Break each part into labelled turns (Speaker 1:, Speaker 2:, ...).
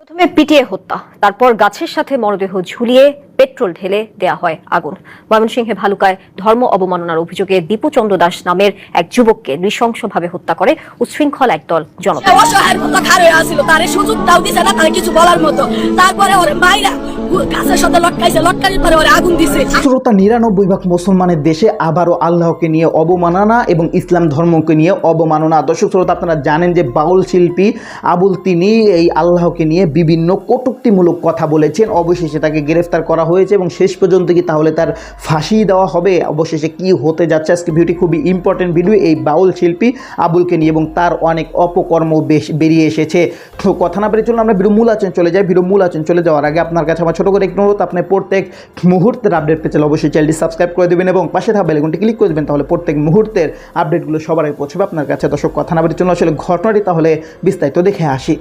Speaker 1: প্রথমে পিটিয়ে হত্যা তারপর গাছের সাথে মরদেহ ঝুলিয়ে পেট্রোল ঢেলে দেয়া হয় আগুন। ময়মনসিংহে ভালুকায় ধর্ম অবমাননার অভিযোগে দীপু চন্দ্র দাস নামের এক যুবককে নৃশংসভাবে হত্যা করে উচ্ছৃঙ্খল একদল জনতা।
Speaker 2: অসহায়ের মতো খারে আসছিল তারে সুযোগটাও দিছে না তারে কিছু বলার মতো। তারপরে ওরে মাইরা গাছের সাথে লটকাইছে লটকানির পরে ওরে আগুন দিছে।
Speaker 3: শ্রোতা নিরানব্বই ভাগ মুসলমানের দেশে আবারও আল্লাহকে নিয়ে অবমাননা এবং ইসলাম ধর্মকে নিয়ে অবমাননা। দর্শক শ্রোতা আপনারা জানেন যে বাউল শিল্পী আবুল তিনি এই আল্লাহকে নিয়ে বিভিন্ন কটুক্তিমূলক কথা বলেছেন। অবশেষে তাকে গ্রেফতার করা হয়েছে এবং শেষ পর্যন্ত কি তাহলে তার ফাঁসি দেওয়া হবে? অবশেষে কি হতে যাচ্ছে? আজকে ভিডিওটি খুবই ইম্পর্টেন্ট ভিডিও এই বাউল শিল্পী আবুলকে নিয়ে এবং তার অনেক অপকর্ম বেশ বেরিয়ে এসেছে। তো কথা না বেরিয়ে চলুন, আমরা ভিডিও মূল আচরণ চলে যাই। ভিডিও মূল আচরণ চলে যাওয়ার আগে আপনার কাছে আমার ছোটো করে একটু অনুরোধ, আপনি প্রত্যেক মুহূর্তের আপডেট পেতে চাইলে অবশ্যই চ্যানেলটি সাবস্ক্রাইব করে দেবেন এবং পাশে থাকা বেলগুনটি ক্লিক করে দেবেন, তাহলে প্রত্যেক মুহূর্তের আপডেটগুলো সবার আগে পৌঁছবে আপনার কাছে। দর্শক, কথা না বেরিয়ে চলুন, আসলে ঘটনাটি তাহলে বিস্তারিত দেখে আসি।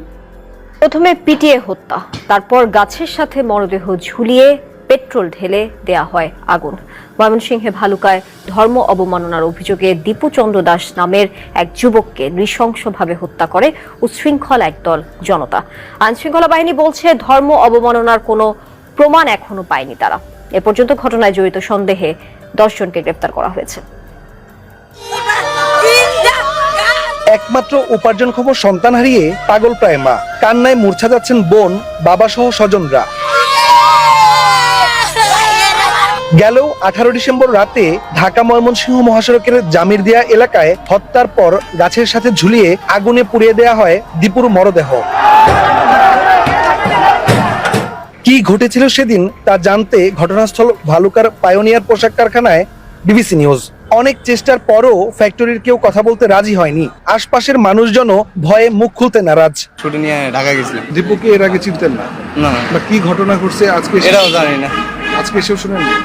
Speaker 1: প্রথমে পিটিয়ে হত্যা, তারপর গাছের সাথে মরদেহ ঝুলিয়ে পেট্রোল ঢেলে দেয়া হয় আগুন। ময়মনসিংহে ভালুকায় ধর্ম অবমাননার অভিযোগে দীপু চন্দ্র দাস নামের এক যুবককে নৃশংসভাবে হত্যা করে উচ্ছৃঙ্খল একদল জনতা। আইনশৃঙ্খলা বাহিনী বলছে, ধর্ম অবমাননার কোনো প্রমাণ এখনও পায়নি তারা। এ পর্যন্ত ঘটনায় জড়িত সন্দেহে দশজনকে গ্রেপ্তার করা হয়েছে।
Speaker 4: একমাত্র উপার্জন উপার্জনক্ষম সন্তান হারিয়ে পাগল প্রায় মা। কান্নায় মূর্ছা যাচ্ছেন বোন বাবা সহ স্বজনরা। গেল আঠারো ডিসেম্বর রাতে ঢাকা ময়মনসিংহ মহাসড়কের জামিরদিয়া এলাকায় হত্যার পর গাছের সাথে ঝুলিয়ে আগুনে পুড়িয়ে দেয়া হয় দীপুর মরদেহ। কি ঘটেছিল সেদিন তা জানতে ঘটনাস্থল ভালুকার পায়োনিয়ার পোশাক কারখানায় বিবিসি নিউজ। অনেক চেষ্টার পরও ফ্যাক্টরির কেউ কথা বলতে রাজি হয়নি। আশপাশের মানুষজনও ভয়ে মুখ খুলতে নারাজ।
Speaker 5: ছুটি নিয়ে ঢাকা গেছিলাম।
Speaker 6: দীপুকে এর আগে চিনতেন না?
Speaker 5: না।
Speaker 6: কি ঘটনা ঘটছে আজকে?
Speaker 5: এটাও জানি না।
Speaker 6: আজকে এসেও শুনেন
Speaker 5: না।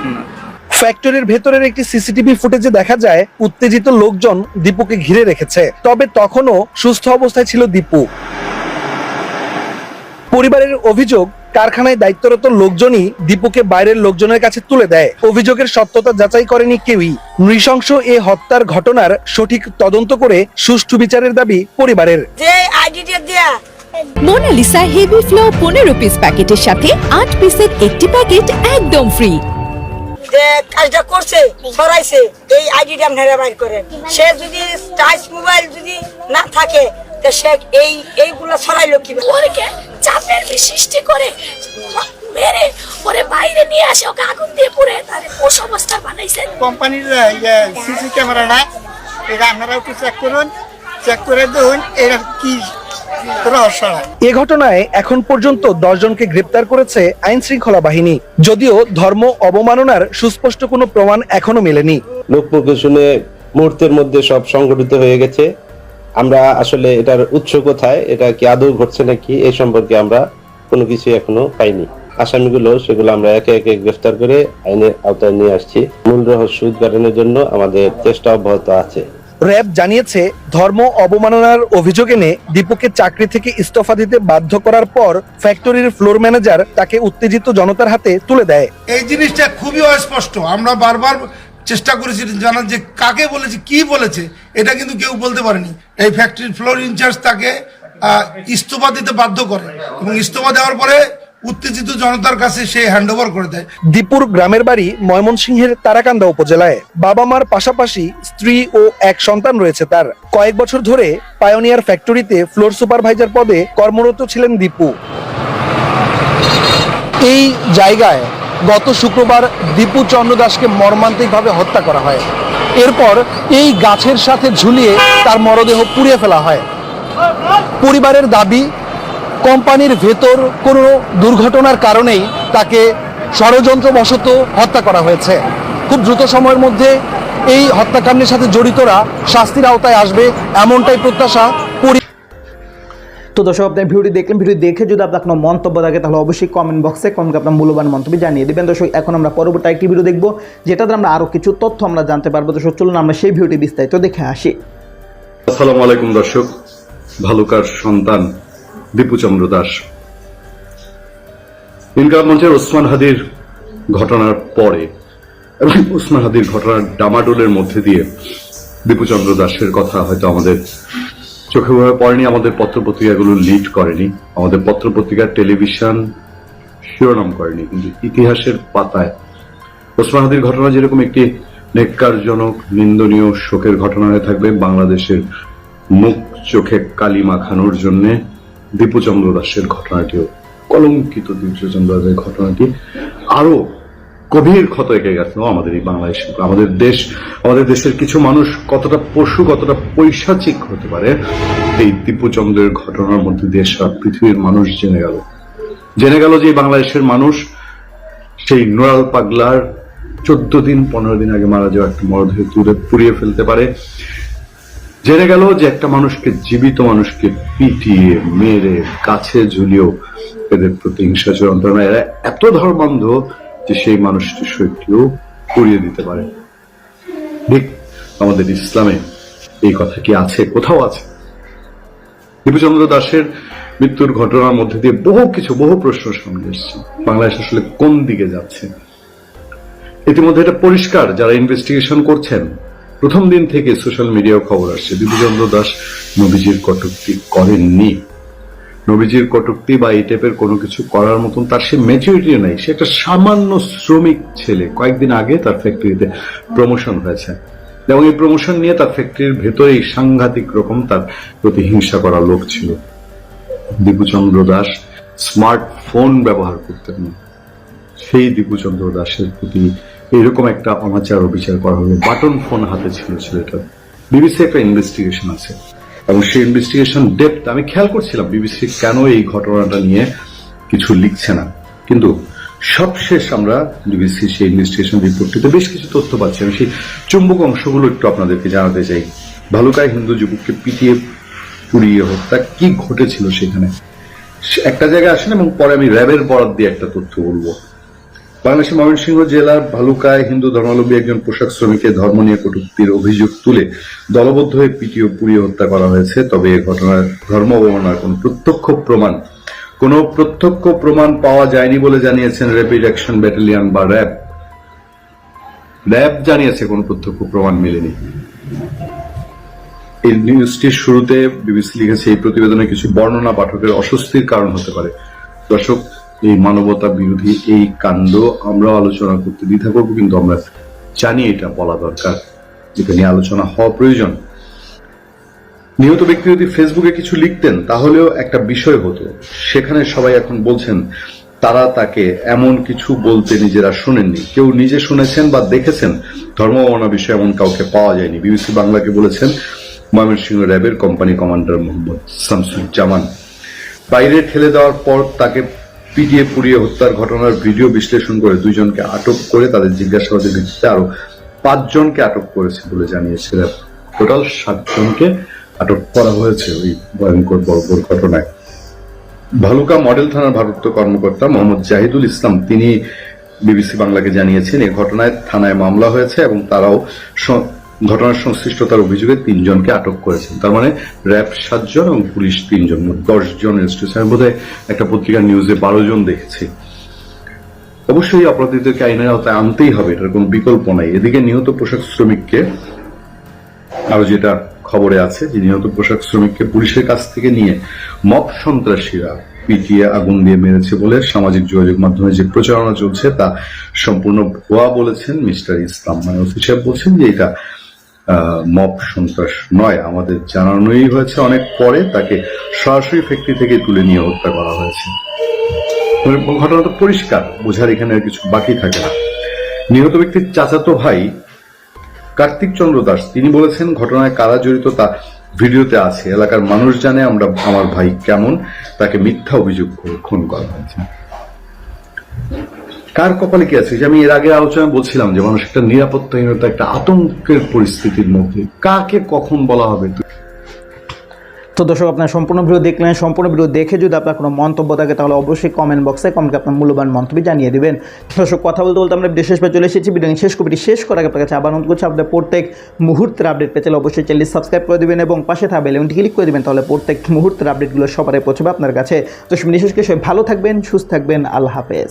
Speaker 4: ফ্যাক্টরির ভেতরের একটি সিসিটিভি ফুটেজে দেখা যায় উত্তেজিত লোকজন দীপুকে ঘিরে রেখেছে। তবে তখনও সুস্থ অবস্থায় ছিল দীপু। পরিবারের অভিযোগ কারখানায় দায়িত্বরত লোকজনই দীপুকে বাইরের লোকজনের কাছে তুলে দেয়। অভিযোগের সত্যতা যাচাই করেনি কেউই। নৃশংস এ হত্যার ঘটনার সঠিক তদন্ত করে সুষ্ঠু বিচারের দাবি পরিবারের।
Speaker 2: যে আইডিটা দিয়া
Speaker 7: মোনালিসা হেভি ফ্লো পনেরো পিস প্যাকেটের সাথে আট পিসের একটি প্যাকেট একদম ফ্রি
Speaker 2: যে কাজটা করছে সরাইছে এই আইডিটা আপনারা বাইর করেন। সে যদি টাচ মোবাইল যদি না থাকে তো সে এই এইগুলো সরাইলো কি?
Speaker 8: ওরকে চাপের সৃষ্টি করে মেরে ওরে বাইরে নিয়ে আসে ওকে আগুন দিয়ে পুড়ে তার পোষ অবস্থা বানাইছে।
Speaker 9: কোম্পানির সিসি ক্যামেরা না এটা আপনারা একটু চেক করুন চেক করে দেখুন এরা কি
Speaker 4: এ ঘটনায় এখন পর্যন্ত দশজনকে গ্রেপ্তার করেছে আইন শৃঙ্খলা বাহিনী। যদিও ধর্ম অবমাননার সুস্পষ্ট কোনো প্রমাণ এখনও মেলেনি।
Speaker 10: লোকমুখে শুনে মুহূর্তের মধ্যে সব সংগঠিত হয়ে গেছে। আমরা আসলে এটার উৎস কোথায়? এটা কি আদৌ ঘটছে নাকি? এই সম্পর্কে আমরা কোনো কিছু এখনও পাইনি। আসামিগুলো সেগুলো আমরা একে একে গ্রেফতার করে আইনের আওতায় নিয়ে আসছি। মূল রহস্য উদ্ঘাটনের জন্য আমাদের চেষ্টা অব্যাহত আছে।
Speaker 4: র্যাব জানিয়েছে, ধর্ম অবমাননার অভিযোগ এনে দীপুকে চাকরি থেকে ইস্তফা দিতে বাধ্য করার পর ফ্যাক্টরির ফ্লোর ম্যানেজার তাকে উত্তেজিত জনতার হাতে তুলে দেয়।
Speaker 11: এই জিনিসটা খুবই অস্পষ্ট। আমরা বারবার চেষ্টা করেছি জানার যে কাকে বলেছে, কি বলেছে, এটা কিন্তু কেউ বলতে পারেনি। এই ফ্যাক্টরির ফ্লোর ইনচার্জ তাকে ইস্তফা দিতে বাধ্য করে এবং ইস্তফা দেওয়ার পরে উত্তেজিত জনতার কাছে সে হ্যান্ড ওভার করে দেয়।
Speaker 4: দীপুর গ্রামের বাড়ি ময়মনসিংহের তারাকান্দা উপজেলায়। বাবা মার পাশাপাশি স্ত্রী ও এক সন্তান রয়েছে তার। কয়েক বছর ধরে পায়োনিয়ার ফ্যাক্টরিতে ফ্লোর সুপারভাইজার পদে কর্মরত ছিলেন দীপু। এই জায়গায় গত শুক্রবার দীপু চন্দ্র দাসকে মর্মান্তিকভাবে হত্যা করা হয়। এরপর এই গাছের সাথে ঝুলিয়ে তার মরদেহ পুড়িয়ে ফেলা হয়। পরিবারের দাবি কোম্পানির ভেতর কোনো দুর্ঘটনার কারণেই তাকে ষড়যন্ত্রবশত হত্যা করা হয়েছে। খুব দ্রুত সময়ের মধ্যে এই হত্যাকাণ্ডের সাথে জড়িতরা শাস্তির আওতায় আসবে এমনটাই প্রত্যাশা পরি
Speaker 3: তো দর্শক আপনি ভিডিওটি দেখলেন ভিডিও দেখে যদি আপনার কোনো মন্তব্য থাকে তাহলে অবশ্যই কমেন্ট বক্সে কমেন্ট আপনার মূল্যবান মন্তব্য জানিয়ে দেবেন। দর্শক এখন আমরা পরবর্তী একটি ভিডিও দেখব যেটাতে আমরা আরও কিছু তথ্য আমরা জানতে পারব। দর্শক চলুন আমরা সেই ভিডিওটি বিস্তারিত দেখে আসি।
Speaker 6: আসসালামু আলাইকুম দর্শক ভালুকার সন্তান দীপুচন্দ্র দাস। ইনকাম মঞ্চের ওসমান হাদির ঘটনার পরে এবং ওসমান হাদির ঘটনার ডামাডোলের মধ্যে দিয়ে দীপুচন্দ্র দাসের কথা হয়তো আমাদের চোখে ভাবে পড়েনি, আমাদের পত্রপত্রিকাগুলো লিড করেনি, আমাদের পত্রপত্রিকা, টেলিভিশন শিরোনাম করেনি, কিন্তু ইতিহাসের পাতায় ওসমান হাদির ঘটনা যেরকম একটি নেককারজনক, নিন্দনীয়, শোকের ঘটনা হয়ে থাকবে, বাংলাদেশের মুখ চোখে কালি মাখানোর জন্য দীপুচন্দ্র দাসের ঘটনাটিও কলঙ্কিত দীপুচন্দ্র দাসের ঘটনাটি আরও গভীর ক্ষত এঁকে গেছে আমাদের এই বাংলাদেশ, আমাদের দেশ, আমাদের দেশের কিছু মানুষ কতটা পশু, কতটা পৈশাচিক হতে পারে, এই দীপুচন্দ্রের ঘটনার মধ্যে দেশ পৃথিবীর মানুষ জেনে গেল। জেনে গেল যে বাংলাদেশের মানুষ সেই নোরাল পাগলার চোদ্দ দিন, পনেরো দিন আগে মারা যাওয়া একটা মরদেহ তুলে পুড়িয়ে ফেলতে পারে। জেনে গেল যে একটা মানুষকে, জীবিত মানুষকে পিটিয়ে, মেরে, কাছে ঝুলিয়েও এদের প্রতি হিংসা চরন্তর এরা এত ধর্মান্ধ যে সেই মানুষটির শরীরটিও পুড়িয়ে দিতে পারে। ঠিক আমাদের ইসলামে এই কথা কি আছে? কোথাও আছে? দীপচন্দ্র দাসের মৃত্যুর ঘটনার মধ্যে দিয়ে বহু কিছু, বহু প্রশ্ন সামনে এসছে। বাংলাদেশ আসলে কোন দিকে যাচ্ছে? ইতিমধ্যে এটা পরিষ্কার, যারা ইনভেস্টিগেশন করছেন প্রথম দিন থেকে সোশ্যাল মিডিয়ায় খবর আসছে। দীপচন্দ্র দাস নবীজির কটূক্তি করেননি। নবীজির কটূক্তি বা এই টাইপের কোনো কিছু করার মতন তার সে ম্যাচুরিটি নেই। সে একটা সামান্য শ্রমিক ছেলে। কয়েকদিন আগে তার ফ্যাক্টরিতে প্রমোশন হয়েছে। এবং এই প্রমোশন নিয়ে তার ফ্যাক্টরির ভেতরেই সাংঘাতিক রকম তার প্রতি হিংসা করা লোক ছিল। দীপুচন্দ্র দাস স্মার্টফোন ব্যবহার করতেন। সেই দীপুচন্দ্র দাসের প্রতি এরকম একটা অনাচার বিচার করা হলো। বাটন ফোন হাতে ছিল ছেলেটার বিবিসি একটা ইনভেস্টিগেশন আছে। এবং সেই ইনভেস্টিগেশন ডেপথ আমি খেয়াল করছিলাম, বিবিসি কেন এই ঘটনাটা নিয়ে কিছু লিখছে না। কিন্তু সবশেষ আমরা বিবিসি সেই ইনভেস্টিগেশন রিপোর্টটিতে বেশ কিছু তথ্য পাচ্ছি। আমি সেই চুম্বক অংশগুলো একটু আপনাদেরকে জানাতে চাই। ভালুকায় হিন্দু যুবককে পিটিয়ে, পুড়িয়ে হত্যা কি ঘটেছিল সেখানে? একটা জায়গায় আসেন এবং পরে আমি র্যাবের বরাদ দিয়ে একটা তথ্য বলব। বাংলাদেশের ময়মনসিংহ জেলার ভালুকায় হিন্দু ধর্মাবলম্বী একজন পোশাক শ্রমিকের ধর্ম নিয়ে কটূক্তির অভিযোগ তুলে দলবদ্ধ হয়ে পিটিয়ে পুড়িয়ে হত্যা করা হয়েছে। তবে এ ঘটনার ধর্ম অবমাননার কোন প্রত্যক্ষ প্রমাণ, কোন প্রত্যক্ষ প্রমাণ পাওয়া যায়নি বলে জানিয়েছেন র্যাপিড অ্যাকশন ব্যাটালিয়ন বা র্যাব। র্যাব জানিয়েছে কোন প্রত্যক্ষ প্রমাণ মেলেনি। এই নিউজটির শুরুতে বিবিসি লিখেছে, এই প্রতিবেদনে কিছু বর্ণনা পাঠকের অস্বস্তির কারণ হতে পারে। দর্শক এই মানবতা বিরোধী এই কাণ্ড আমরা আলোচনা করতে দ্বিধা করব, কিন্তু আমরা জানি এটা বলা দরকার। এটা নিয়ে আলোচনা হওয়া প্রয়োজন। নিহত ব্যক্তি যদি ফেসবুকে কিছু লিখতেন, তাহলেও একটা বিষয় হতো। সেখানে সবাই এখন বলছেন, তারা তাকে এমন কিছু বলতে নিজেরা শোনেননি। কেউ নিজে শুনেছেন বা দেখেছেন ধর্মবর্ণা বিষয়ে এমন কাউকে পাওয়া যায়নি। বিবিসি বাংলাকে বলেছেন, ময়মনসিংহ র্যাবের কোম্পানি কমান্ডার মোহাম্মদ শামসুজ্জামান। বাইরে ঠেলে দেওয়ার পর তাকে পিটিয়ে পুড়িয়ে হত্যার ঘটনার ভিডিও বিশ্লেষণ করে দুইজনকে আটক করে তাদের জিজ্ঞাসাবাদের ভিত্তিতে আরও পাঁচজনকে আটক করেছে বলে জানিয়েছে র্যাব। টোটাল সাতজনকে আটক করা হয়েছে ওই ভয়ঙ্কর বর্বর ঘটনায়। ভালুকা মডেল থানার ভারপ্রাপ্ত কর্মকর্তা মোহাম্মদ জাহিদুল ইসলাম, তিনি বিবিসি বাংলাকে জানিয়েছেন এই ঘটনায় থানায় মামলা হয়েছে এবং তারাও ঘটনার সংশ্লিষ্টতার অভিযোগে তিনজনকে আটক করেছেন। তার মানে র্যাব সাতজন এবং পুলিশ তিনজন। মোট দশ জন রেজিস্ট্রেশন বোধ একটা পত্রিকার নিউজে বারো জন দেখেছি। অবশ্যই অপরাধীদেরকে আইনের আওতায় আনতেই হবে, এটার কোনো বিকল্প নাই। এদিকে নিহত পোশাক শ্রমিককে, আরও যেটা খবরে আছে, যে নিহত পোশাক শ্রমিককে পুলিশের কাছ থেকে নিয়ে মব সন্ত্রাসীরা পিটিয়ে আগুন দিয়ে মেরেছে বলে সামাজিক যোগাযোগ মাধ্যমে যে প্রচারণা চলছে তা সম্পূর্ণ ভুয়া বলেছেন মিস্টার ইসলাম। মানে ওসি সাহেব বলছেন যে এটা মব সন্ত্রাস নয়, আমাদের জানানোই হয়েছে অনেক পরে তাকে সরাসরি ফ্যাক্টরি থেকে তুলে নিয়ে হত্যা করা হয়েছে। ঘটনা তো পরিষ্কার, বোঝার এখানে কিছু বাকি থাকে না। নিহত ব্যক্তির চাচাতো ভাই কার্তিক চন্দ্র দাস, তিনি বলেছেন, ঘটনায় কারা জড়িত তা ভিডিওতে আছে। এলাকার মানুষ জানে আমরা, আমার ভাই কেমন, তাকে মিথ্যা অভিযোগ খুন করা হয়েছে। কার কপালে কি আছে? যে আমি এর আগে আলোচনা বলছিলাম যে মানুষ একটা নিরাপত্তাহীনতা, একটা আতঙ্কের পরিস্থিতির মধ্যে। কাকে কখন বলা হবে?
Speaker 3: তো দর্শক, আপনার সম্পূর্ণ ভিডিও দেখলেন, সম্পূর্ণ ভিডিও দেখে যদি আপনার কোনো মন্তব্য থাকে, তাহলে অবশ্যই কমেন্ট বক্সে কমেন্টে আপনার মূল্যবান মন্তব্য জানিয়ে দেবেন। দর্শক, কথা বলতে বলতে আমরা বিশেষ চলে এসেছি। ভিডিও শেষ কবিটি শেষ করার আপনার কাছে আবার অনুরোধ করছি, আপনাদের প্রত্যেক মুহূর্তের আপডেট পেতে অবশ্যই চ্যানেল সাবস্ক্রাইব করে দেবেন এবং পাশে থাকা বেলুনটি ক্লিক করে দেবেন, তাহলে প্রত্যেক মুহূর্তের আপডেটগুলো সবারই পৌঁছবে আপনার কাছে। তো বিশেষ করে সবাই ভালো থাকবেন, সুস্থ থাকবেন। আল্লাহ হাফেজ।